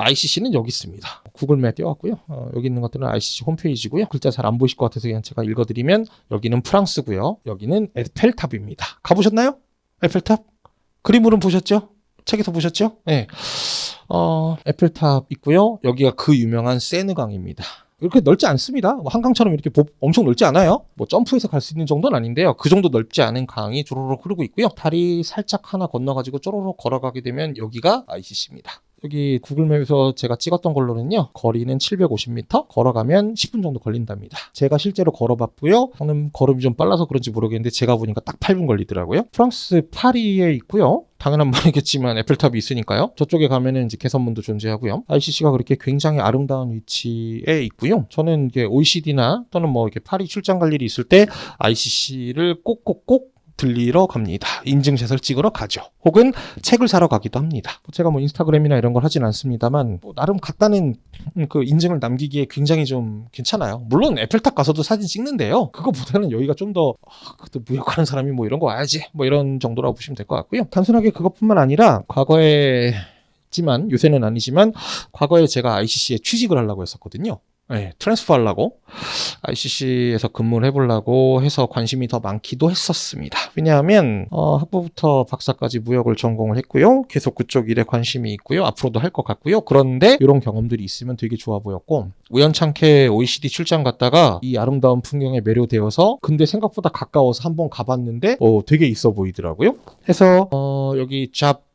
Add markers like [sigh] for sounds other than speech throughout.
ICC는 여기 있습니다. 구글맵 띄워왔고요. 어, 여기 있는 것들은 ICC 홈페이지고요. 글자 잘 안 보이실 것 같아서 그냥 제가 읽어드리면 여기는 프랑스고요. 여기는 에펠탑입니다. 가보셨나요? 에펠탑? 그림으로는 보셨죠? 책에서 보셨죠? 네. 어, 에펠탑 있고요. 여기가 그 유명한 세느강입니다. 이렇게 넓지 않습니다. 뭐 한강처럼 이렇게 보- 엄청 넓지 않아요. 뭐 점프해서 갈 수 있는 정도는 아닌데요. 그 정도 넓지 않은 강이 조로록 흐르고 있고요. 다리 살짝 하나 건너가지고 쪼로록 걸어가게 되면 여기가 ICC입니다. 여기 구글맵에서 제가 찍었던 걸로는요. 거리는 750m, 걸어가면 10분 정도 걸린답니다. 제가 실제로 걸어봤고요. 저는 걸음이 좀 빨라서 그런지 모르겠는데 제가 보니까 딱 8분 걸리더라고요. 프랑스 파리에 있고요. 당연한 [laughs] 말이겠지만 에펠탑이 있으니까요. 저쪽에 가면은 이제 개선문도 존재하고요. ICC가 그렇게 굉장히 아름다운 위치에 있고요. 저는 이게 OECD나 또는 뭐 이렇게 파리 출장 갈 일이 있을 때 ICC를 꼭꼭꼭 들리러 갑니다. 인증샷을 찍으러 가죠. 혹은 책을 사러 가기도 합니다. 제가 뭐 인스타그램이나 이런 걸 하진 않습니다만 뭐 나름 갔다는 음, 그 인증을 남기기에 굉장히 좀 괜찮아요. 물론 에펠탑 가서도 사진 찍는데요. 그거보다는 여기가 좀더 아, 그래도 무역하는 사람이 뭐 이런 거 와야지 뭐 이런 정도라고 보시면 될 것 같고요. 단순하게 그것뿐만 아니라 과거에 지만 요새는 아니지만 과거에 제가 ICC에 취직을 하려고 했었거든요. 네, 트랜스퍼 하려고 ICC에서 근무를 해보려고 해서 관심이 더 많기도 했었습니다. 왜냐하면 어, 학부부터 박사까지 무역을 전공을 했고요. 계속 그쪽 일에 관심이 있고요. 앞으로도 할 것 같고요. 그런데 이런 경험들이 있으면 되게 좋아 보였고 우연찮게 OECD 출장 갔다가 이 아름다운 풍경에 매료되어서 근데 생각보다 가까워서 한번 가봤는데 어, 되게 있어 보이더라고요. 해서 어, 여기 잡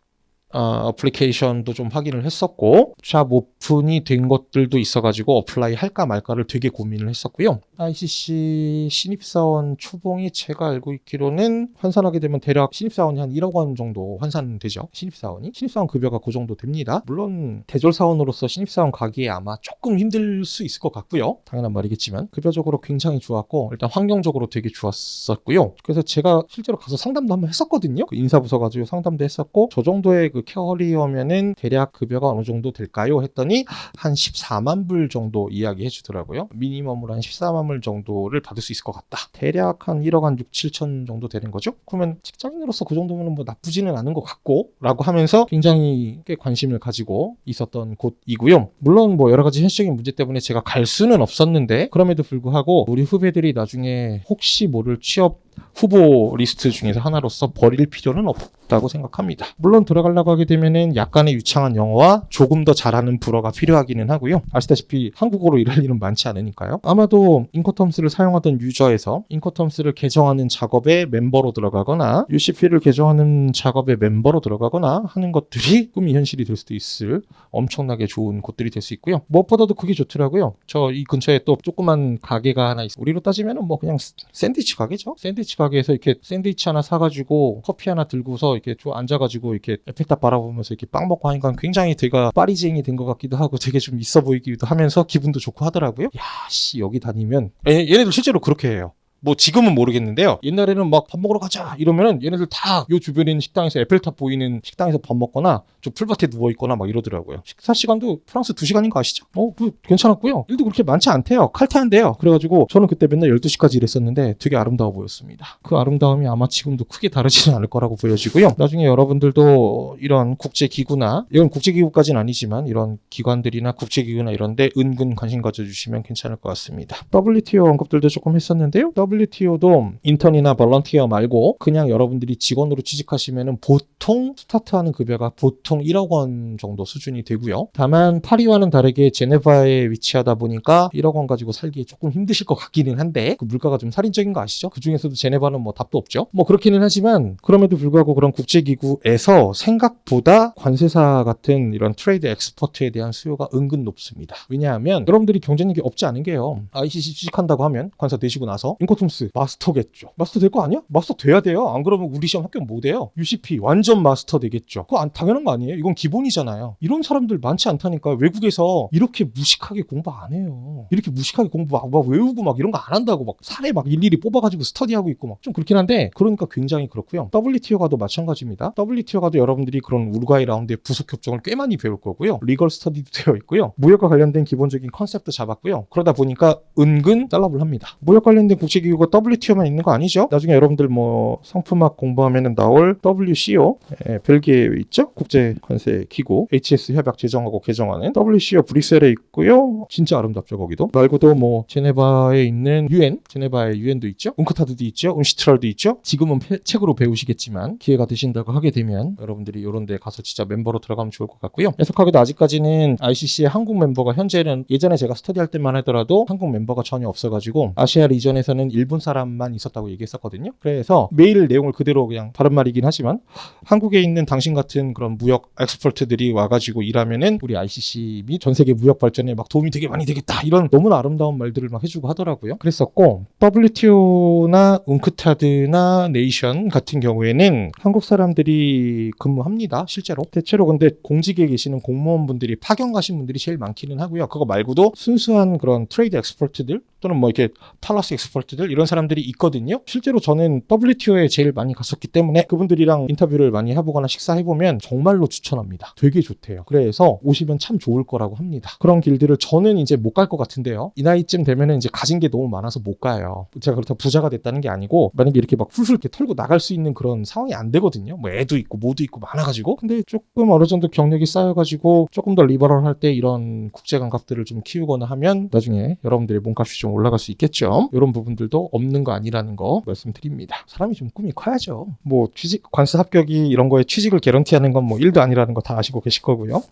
어, 어플리케이션도 좀 확인을 했었고 샵 오픈이 된 것들도 있어가지고 어플라이 할까 말까를 되게 고민을 했었고요. ICC 신입사원 초봉이 제가 알고 있기로는 환산하게 되면 대략 신입사원이 한 1억 원 정도 환산되죠. 신입사원이 신입사원 급여가 그 정도 됩니다. 물론 대졸사원으로서 신입사원 가기에 아마 조금 힘들 수 있을 것 같고요. 당연한 말이겠지만 급여적으로 굉장히 좋았고 일단 환경적으로 되게 좋았었고요. 그래서 제가 실제로 가서 상담도 한번 했었거든요. 그 인사부서 가지고 상담도 했었고 저 정도의 그 캐리어면은 대략 급여가 어느 정도 될까요? 했더니 한 14만 불 정도 이야기해 주더라고요. 미니멈으로 한 14만 불 정도를 받을 수 있을 것 같다. 대략 한 1억 한 6, 7천 정도 되는 거죠. 그러면 직장인으로서 그 정도면 뭐 나쁘지는 않은 것 같고 라고 하면서 굉장히 꽤 관심을 가지고 있었던 곳이고요. 물론 뭐 여러 가지 현실적인 문제 때문에 제가 갈 수는 없었는데 그럼에도 불구하고 우리 후배들이 나중에 혹시 모를 취업 후보 리스트 중에서 하나로서 버릴 필요는 없다고 생각합니다. 물론 들어가려고 하게 되면은 약간의 유창한 영어와 조금 더 잘하는 불어가 필요하기는 하고요. 아시다시피 한국어로 일할 일은 많지 않으니까요. 아마도 인코텀스를 사용하던 유저에서 인코텀스를 개정하는 작업에 멤버로 들어가거나 UCP를 개정하는 작업에 멤버로 들어가거나 하는 것들이 꿈이 현실이 될 수도 있을 엄청나게 좋은 곳들이 될 수 있고요. 무엇보다도 그게 좋더라고요. 저 이 근처에 또 조그만 가게가 하나 있어요. 우리로 따지면은 뭐 그냥 샌드위치 가게죠. 샌드위치 가게에서 이렇게 샌드위치 하나 사가지고 커피 하나 들고서 이렇게 좀 앉아가지고 이렇게 에펠탑 바라보면서 이렇게 빵 먹고 하니까 굉장히 제가 파리쟁이 된 것 같기도 하고 되게 좀 있어 보이기도 하면서 기분도 좋고 하더라고요. 야, 씨 여기 다니면 얘, 얘네들 실제로 그렇게 해요. 뭐 지금은 모르겠는데요. 옛날에는 막 밥 먹으러 가자 이러면은 얘네들 다 요 주변에 있는 식당에서 에펠탑 보이는 식당에서 밥 먹거나 저 풀밭에 누워 있거나 막 이러더라고요. 식사 시간도 프랑스 2시간인 거 아시죠? 어, 그 괜찮았고요. 일도 그렇게 많지 않대요. 칼퇴한대요. 그래 가지고 저는 그때 맨날 12시까지 일했었는데 되게 아름다워 보였습니다. 그 아름다움이 아마 지금도 크게 다르지는 않을 거라고 보여지고요. 나중에 여러분들도 이런 국제 기구나 이건 국제 기구까지는 아니지만 이런 기관들이나 국제 기구나 이런 데 은근 관심 가져 주시면 괜찮을 것 같습니다. WTO 언급들도 조금 했었는데요. WTO도 인턴이나 볼런티어 말고 그냥 여러분들이 직원으로 취직하시면은 보통 스타트하는 급여가 보통 1억 원 정도 수준이 되고요. 다만 파리와는 다르게 제네바에 위치하다 보니까 1억 원 가지고 살기 조금 힘드실 것 같기는 한데 그 물가가 좀 살인적인 거 아시죠? 그 중에서도 제네바는 뭐 답도 없죠. 뭐 그렇기는 하지만 그럼에도 불구하고 그런 국제기구에서 생각보다 관세사 같은 이런 트레이드 엑스퍼트에 대한 수요가 은근 높습니다. 왜냐하면 여러분들이 경쟁력이 없지 않은 게요. ICC 취직한다고 하면 관사 되시고 나서 인코 툼스 마스터겠죠. 마스터 될 거 아니야? 마스터 돼야 돼요. 안 그러면 우리 시험 합격 못 해요. UCP 완전 마스터 되겠죠. 그거 안- 당연한 거 아니에요? 이건 기본이잖아요. 이런 사람들 많지 않다니까 외국에서 이렇게 무식하게 공부 안 해요. 이렇게 무식하게 공부 막, 막 외우고 막 이런 거 안 한다고 막 사례 막 일일이 뽑아가지고 스터디하고 있고 막 좀 그렇긴 한데 그러니까 굉장히 그렇고요. WTO 가도 마찬가지입니다. WTO 가도 여러분들이 그런 우루과이 라운드의 부속 협정을 꽤 많이 배울 거고요. 리걸 스터디도 되어 있고요. 무역과 관련된 기본적인 컨셉도 잡았고요. 그러다 보니까 은근 달러블 합니다. 무역 관련된 국제 국제기구가 WTO만 있는 거 아니죠? 나중에 여러분들 뭐 상품학 공부하면은 나올 WCO 예, 벨기에에 있죠? 국제 관세 기구 HS 협약 제정하고 개정하는 WCO 브뤼셀에 있고요. 진짜 아름답죠 거기도. 말고도 뭐 제네바에 있는 UN, 제네바에 UN도 있죠. 웅크타드도 있죠. 운시트랄도 있죠. 지금은 페- 책으로 배우시겠지만 기회가 되신다고 하게 되면 여러분들이 이런 데 가서 진짜 멤버로 들어가면 좋을 것 같고요. 애석하게도 아직까지는 ICC의 한국 멤버가 현재는 예전에 제가 스터디할 때만 하더라도 한국 멤버가 전혀 없어가지고 아시아 리전에서는 일본 사람만 있었다고 얘기했었거든요. 그래서 메일 내용을 그대로 그냥 다른 말이긴 하지만 한국에 있는 당신 같은 그런 무역 엑스퍼트들이 와가지고 일하면은 우리 ICC 및전 세계 무역 발전에 막 도움이 되게 많이 되겠다 이런 너무나 아름다운 말들을 막 해주고 하더라고요. 그랬었고 WTO나 웅크타드나 네이션 같은 경우에는 한국 사람들이 근무합니다. 실제로 대체로 근데 공직에 계시는 공무원분들이 파견 가신 분들이 제일 많기는 하고요. 그거 말고도 순수한 그런 트레이드 엑스퍼트들 또는 뭐 이렇게 팔라스 엑스퍼트들 이런 사람들이 있거든요. 실제로 저는 WTO에 제일 많이 갔었기 때문에 그분들이랑 인터뷰를 많이 해보거나 식사해보면 정말로 추천합니다. 되게 좋대요. 그래서 오시면 참 좋을 거라고 합니다. 그런 길들을 저는 이제 못 갈 것 같은데요. 이 나이쯤 되면은 이제 가진 게 너무 많아서 못 가요. 제가 그렇다고 부자가 됐다는 게 아니고 만약에 이렇게 막 훌훌 이렇게 털고 나갈 수 있는 그런 상황이 안 되거든요. 뭐 애도 있고 모도 있고 많아가지고 근데 조금 어느 정도 경력이 쌓여가지고 조금 더 리버럴 할 때 이런 국제 감각들을 좀 키우거나 하면 나중에 여러분들의 몸값이 좀 올라갈 수 있겠죠. 이런 부분들도 없는 거 아니라는 거 말씀드립니다. 사람이 좀 꿈이 커야죠. 뭐 취직 관세 합격이 이런 거에 취직을 개런티하는 건 뭐 일도 아니라는 거 다 아시고 계실 거고요.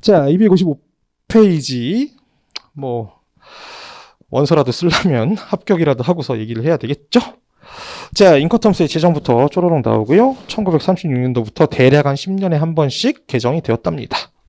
자, 255페이지 뭐 원서라도 쓰려면 합격이라도 하고서 얘기를 해야 되겠죠? 자, 인커텀스의 제정부터 쪼로록 나오고요. 1936년도부터 대략 한 10년에 한 번씩 개정이 되었답니다.